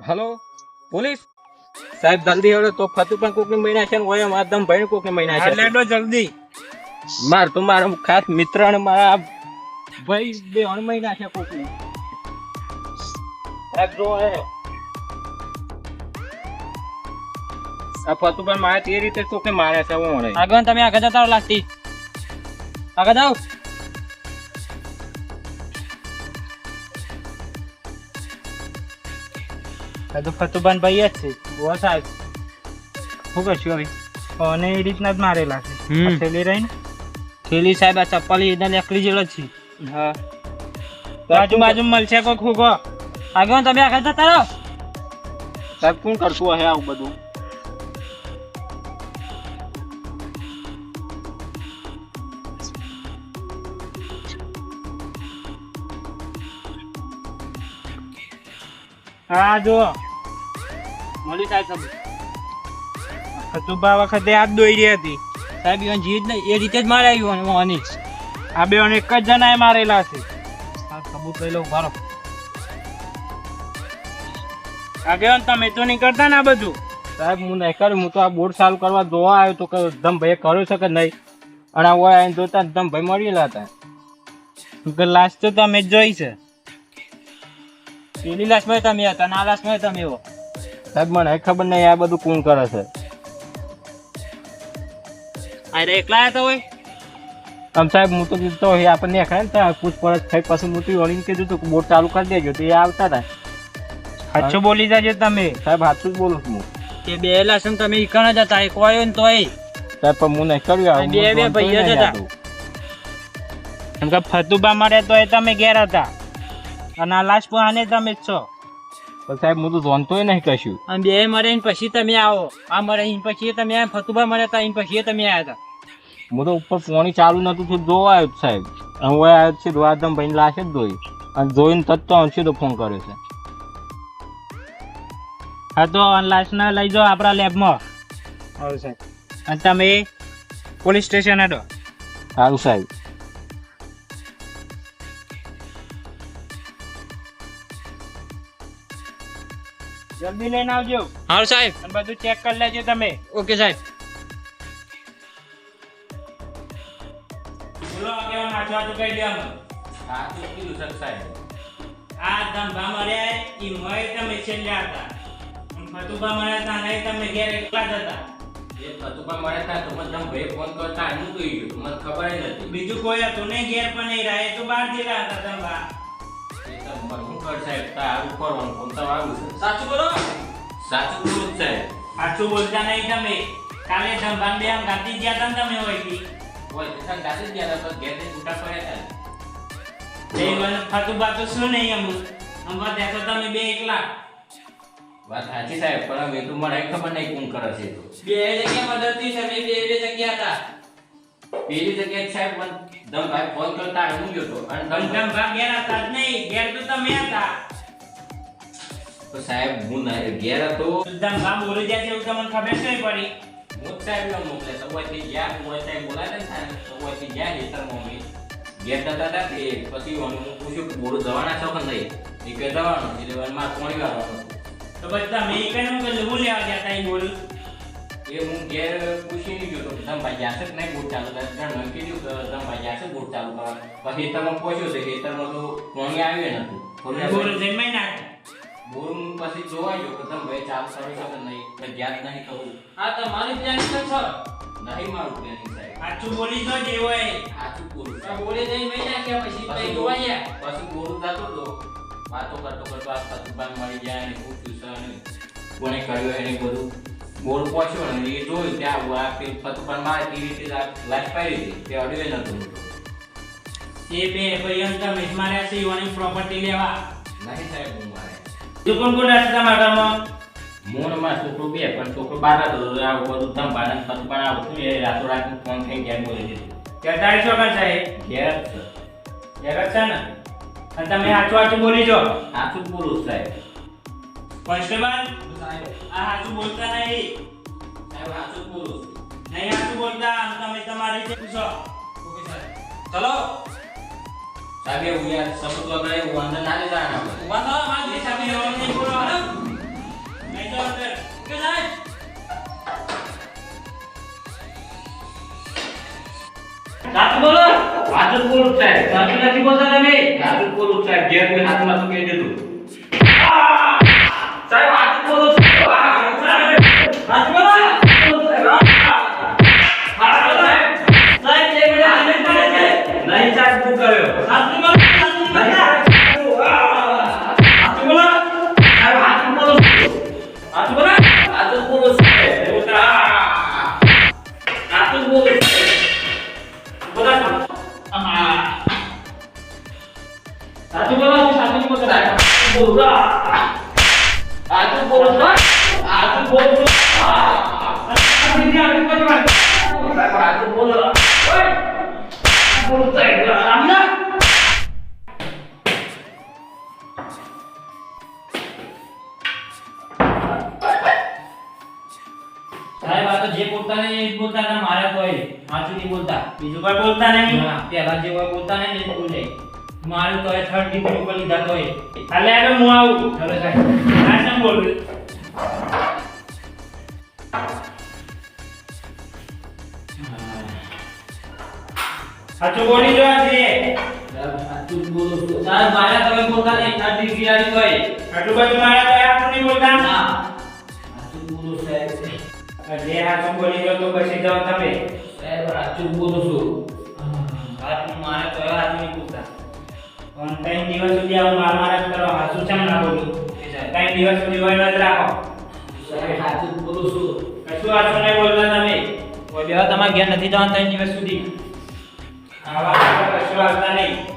Hello police? સાહેબ જલ્દી હવે તો ફતુ પણ કોકની મહિના છે ને ઓય મારા દમ ભાઈ કોકની મહિના છે. લેડો જલ્દી. માર તો મારો ખાસ મિત્ર અને મારા ભાઈ બે અણ મહિના છે કોકની. સાહેબ જો હે આ ફતુ પણ મારે તે રીતે કોકે મારે છે હું આગળ તમે આગળ જતા લાગતી આગળ જાઓ. તો ફતુબાન ભાઈ જ છે. બહુ સાહેબ શું કરશું હવે અને એ રીતના જ મારેલા છે. થેલી રહીને? થેલી સાહેબ આ ચપ્પલ એને નીકળી જેલો છે. હા. બાજુ બાજુ મળશે કોઈ ખૂગો આગળ તમે આગળ જતા રહો. સાહેબ કોણ કરશું હે આવું બધું? હા જો મળી સબ વખતે આ દોઈ હતી. સાહેબ, ઈવન જીત ને એ રીતે જ મારે આવ્યું અને આ બે એક જ જણાએ મારેલા છે. આ તમે તો નહીં કરતા ને બધું? સાહેબ, હું નહીં કર્યું હું તો આ બોર્ડ સારું કરવા જોવા આવ્યો તો કે ભાઈ કર્યો છે કે નહીં? અને જોતા ધમ ભાઈ મળેલા હતા કે લાસ્ટ તો તમે જોઈ છે. પેલી લાસ્ટમાં તમે હતા ને લાસ્ટમાં તમે હો. સાહેબ મને ખબર નહીં આ બધું કોણ કરે છે? આ એકલા હતા હોય? આમ સાહેબ હું તો જીતતો હોય આપણને દેખાય ને પૂછપરછ થઈ પછી હું તો વળીને કીધું તો બોટ ચાલુ કરી દેજો તો એ આવતા હતા સાચું બોલી જાજો તમે. સાહેબ સાચું જ બોલું છું કે બે લાસન તમે ઈકણ જ હતા એક વાયો ને તોય. સાહેબ પણ હું નહીં કર્યું બે- બે ભાઈઓ જ હતા. આટલું. કે ફતુબા મરે તો એ તમે ઘેર હતા. અને આ પણ આને તમે જ છો. પણ સાહેબ હું તો જોનતોય નહીં કશું. અને બે મરે પછી તમે આવો. આ મરે પછી તમે આવ્યા ફતુબા મરે તા પછી તમે આવ્યા હતા હું તો ઉપર પોણી ચાલુ નતું થયું જોવા આવ્યો સાહેબ. હું આવ્યો છે દ્વારદમ ભાઈ લાશ જ જોઈ. અને જોઈને તરત તો અંશી તો ફોન કર્યો છે. હા તો લાસ્ટના લઈ જાઓ આપણા લેબમાં. સાહેબ. અને તમે પોલીસ સ્ટેશન હેડો. સારું સાહેબ. જલ્દી લઈને આવજો. હા સાહેબ. અને બધું ચેક કરી લેજો તમે. ઓકે સાહેબ. બોલો આગેવાન આટલું તો કહી સર સાહેબ. આ ધંધા મર્યા ઈ મય તમે છેલ્લા હતા. અને ફતુબા મર્યા હતા નહીં તમે ઘેર એકલા જ હતા. બીજું કોઈ હતું નહીં ઘેર પણ નહીં રહે એ તો બહાર રહ્યા હતા ધંધા સાચું બોલો? સાચું બોલતા નહીં તમે. કાલે ધંધા બે આમ ગાતી ગયા હતા ને તમે હોયથી એ મને ફાતું બાતું શું નહીં અમુક અંબા દેખો તમે બે એકલા. વાત સાચી સાહેબ પણ હવે તો મને ખબર નહીં કોણ કરે છે તો. બે જગ્યા મદદથી તમે બે બે જગ્યા હતા. પેલી જગ્યાએ સાહેબ મને ધમભાઈ ફોન કરતા હું ગયો તો? અને ધમભાઈ ધંધા ગેર હતા જ નહીં ગેર તો તમે હતા. તો સાહેબ હું ના- ગેર હતો. ધંધા બોલી જાય છે એવું તમને ખબર નહીં પડી. હું સાહેબ નો મોકલે તો ઓયથી ગયા હું સાહેબ બોલાવે ને સાહેબ તો ઓયથી ગયા ખેતરમાં અમે ઘેર જતા હતા તે પછી હું પૂછ્યું કે બોલું જવાના છો કે નહીં? એ કે જવાનો એટલે મારે પોણી વાળો તો બધા મેં કઈ કે લઘુ લેવા ગયા હતા એ બોલ. એ હું ઘેર પૂછી નહીં ગયો તો ધમભાઈ જાશે નહીં બોટ ચાલુ કરે? ત્યારે મને કીધું કે ધમભાઈ જાશે બોટ ચાલુ કરવા પછી ખેતરમાં પહોંચ્યો છે ખેતરમાં તો પોણી આવ્યું નતું જન્માઈ નાખે બોર પછી જોવા ગયો કે ધમભાઈ ચાલુ કરે છે નહીં? કે ધ્યાન નહીં કહું. હા તમારી પ્લાનિંગ તો નહીં મારું પ્લાનિંગ સાહેબ. સાચું બોલી જો જે હોય સાચું બોલું. આ બોલે મેં નાખ્યા પછી તઈ જોવા ગયા. પછી બોલું જતો તો વાતો કરતો કરતો આ સતુબાન મળી જાય અને પૂછ્યું છે અને કોણે કર્યું એને બધું? બોલ પહોંચ્યો ને એ જોયું ત્યાં આ સતુબાન મારે તે રીતે લાઈટ પાડી હતી. તે અડ્યો નતું એ બે પર્યંત તમે મારે છે ઈવાની પ્રોપર્ટી લેવા. નહીં સાહેબ હું મારે જો કોણ કોણ રહેશે તમારા ઘરમાં? છોકરો બે પણ છોકરો બાર હતો આ બધું તમ અને સતુબાન આવતું એ રાતો રાત ફોન થઈ ગયા બોલી દીધું. તેતાળીસો કણ સાહેબ? ઘેર જ છે. ને? અને તમે આચું આચું બોલી જો આચું બોલું સાહેબ. કોન્સ્ટેબલ સાહેબ આ સાચું બોલતા નહીં. સાહેબ જ બોલું નહીં સાચું બોલતા તમે તમારી રીતે પૂછો. ચલો. સાહેબ હું યાર સમજ વગર હું અંદર ના લેતા ઊભા થો મારી સામે નહીં બોલો. હલો બેસો અંદર. કે સાહેબ? સાચું બોલો? સાચું જ બોલું સાહેબ. સાચું નથી બોલતા તમે? સાચું જ બોલું સાહેબ. જે કોઈ હાથમાં શું કહી દીધું? સાહેબ સાચું બોલું છું. સાચું બોલો સાહેબ. જ નહીં બોલતા ના મારે કોઈ સાચું નહીં બોલતા. બીજું કોઈ બોલતા નહીં? પહેલા જે કોઈ બોલતા નહીં એ બોલે. મારું તો થર્ડ ડિગ્રી ઉપર લીધા તો એ. હાલે હવે હું આવું. ચલો સાહેબ આ શું બોલ સાચું બોલી જો છે સાચું બોલો છું સાહેબ મારે તમે બોલતા નહીં થર્ડ ડિગ્રી આલી કોઈ આટલું બધું મારે તો આપણું નહીં બોલતા? ના. સાચું બોલો સાહેબ. જે હાચું બોલી ગયો તો પછી જાઓ તમે. સાહેબ સાચું બોલો છું. હાચું મારે તો બોલતા પણ ત્રણ દિવસ સુધી આવું માર માર જ કરો હાસુ કેમ ના બોલું? ત્રણ દિવસ સુધી હોય જ રાખો. સાહેબ હાસુ બોલું છું. કશું હાસુ નહીં બોલતા તમે. કોઈ બેવા તમારે ઘેર નથી જવાનું ત્રણ દિવસ સુધી. આવા કશું આવતા નહીં.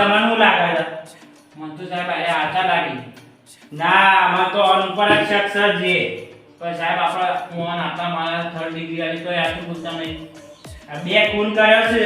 તમને શું લાગે? છે મને તો સાહેબ અરે આશા લાગી. ના આમાં તો અનપઢ શખ્સ જ છે. પણ સાહેબ આપણે મોહન આપણા મારા થર્ડ ડિગ્રી આવી તો આટલું પૂછતા નહીં. આ બે ખૂન કર્યો છે.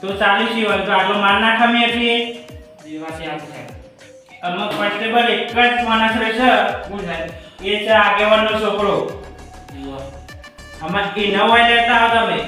તો ચાલીસ હોય? તો આટલો માર નાખા મેં એટલે? દેવાથી યાદ સાહેબ અમુક કોન્સ્ટેબલ એક જ માણસ રહેશે કોણ સાહેબ? એ છે આગેવાનનો છોકરો. આમાં એ ન હોય લેતા હતા તમે.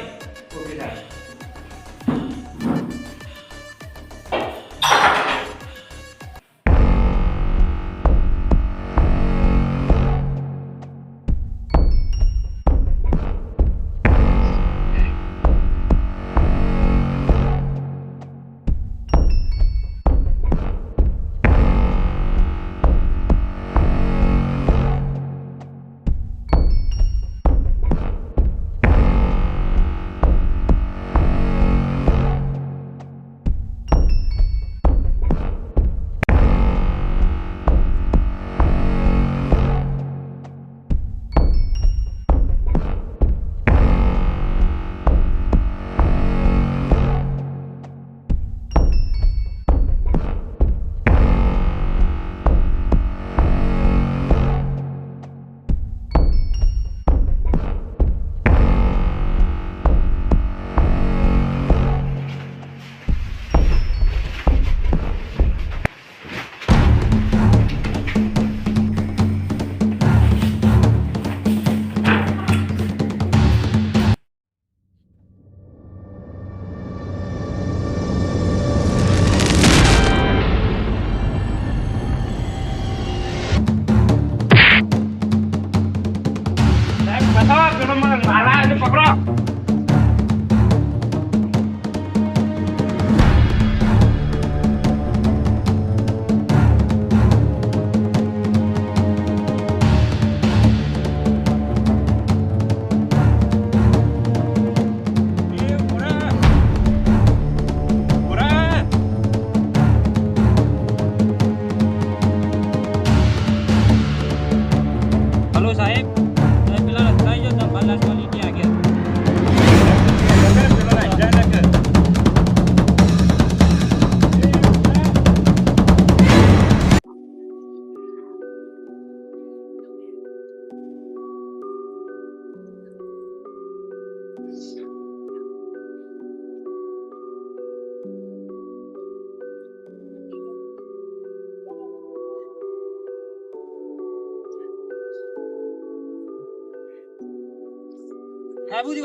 હા બુધી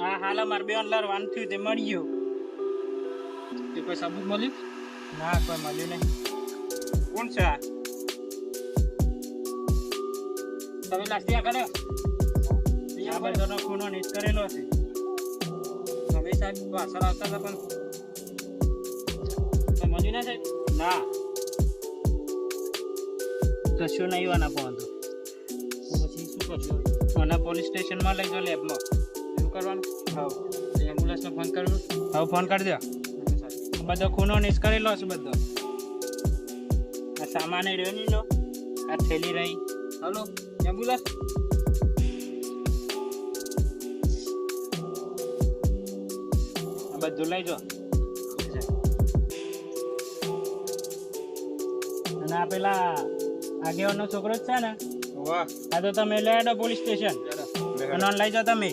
હા હાલ અમારે બે લડવાનું થયું તે મળી ગયો તે કોઈ સબૂત મળ્યું? ના કોઈ મળ્યું નહીં. કોણ છે આ? તમે લાસ્ટી આ કર્યો આ બધાનો ખૂનો નીચ કરેલો છે. તમે સાહેબ પાછળ આવતા હતા પણ મળ્યું ના સાહેબ? ના. કશું નહીં વાના તો પછી શું કરશું? અને પોલીસ સ્ટેશનમાં લઈ જાઓ લેબમાં. શું કરવાનું? હા. એમ્બ્યુલન્સને ફોન કર્યો હવે ફોન કરી દો બધો ખૂનો નિષ્કરી લો છું બધો. આ સામાન રહ્યો નહીં લો. આ થેલી રહી. હલો એમ્બ્યુલન્સ બધું લઈ જો અને આ પેલા આગેવાનો છોકરો જ છે ને વાહ. આ તો તમે લઈ આડો પોલીસ સ્ટેશન. અને લઈ જાઓ તમે.